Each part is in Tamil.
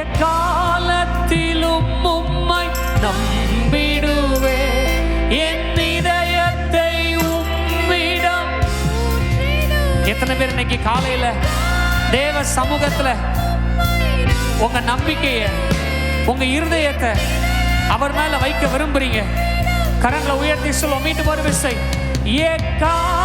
எக்காலத்திலும் உம்மை நம்பிடுவே. என் இதயத்தை உம்மிடம். எத்தனை பேர் இன்னைக்கு காலையில தேவ சமூகத்துல உங்க நம்பிக்கைய உங்க இருதயத்தை அவர் மேல வைக்க விரும்புறீங்க. கரங்களை உயர்த்தி சொல்லுவோம் மீண்டும் ஒரு விசை. எக்காலத்திலும்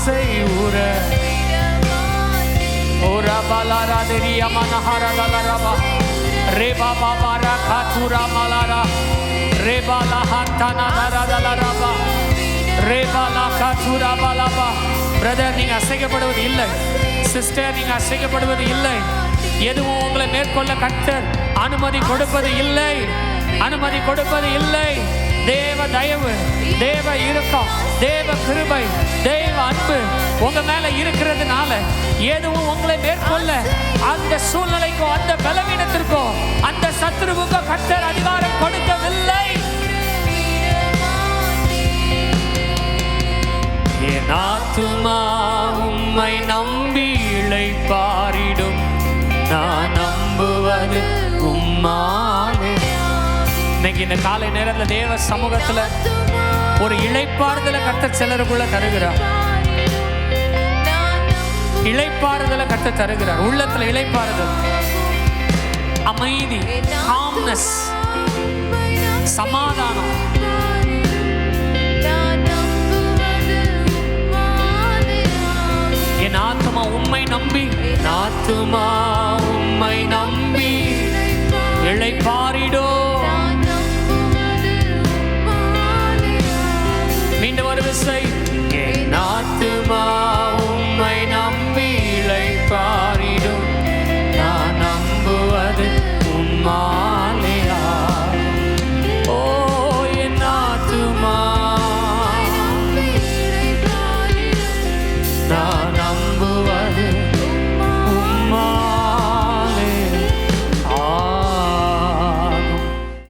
அசை உற Ora balara deria manahara dalaraba. Reba babara katura malara. Reba la hantana dara dalaraba. Reba la katura balaba. Brother நீங்க அசைக்கப்படுவது இல்லை சிஸ்டர் நீங்க அசைக்கப்படுவது இல்லை எதுவும் உங்களை மேற்கொள்ள கர்த்தர் அனுமதி கொடுப்பது இல்லை அனுமதி கொடுப்பது இல்லை தேவ தயவு தேவ இரக்கம் தேவ கிருபை தேவ அன்பு உங்க மேல இருக்கிறதுனால எதுவும் உங்களை மேற்கொள்ள அந்த சூழ்நிலைக்கோ அந்த பலவீனத்திற்கோ அந்த சத்துருவுக்கோ கட்டர் அதிகாரம் கொடுக்கவில்லை. என் ஆத்துமா உம்மை நம்பி இழைப்பாரிடும் நான் நம்புவது உம்மா இன்னைக்கு இந்த காலை நேரத்துல தேவ சமூகத்துல ஒரு இளைப்பாறுதலை கத்த சிலருக்குள்ள தருகிறார். இளைப்பாறுதலை கத்த தருகிறார். உள்ளத்துல இழைப்பாறுதல் அமைதி காம்னஸ் சமாதானம். என் ஆத்மா உண்மை நம்பி ஆத்மா உண்மை உம்மை நம்பி இளைப்பாரிடோ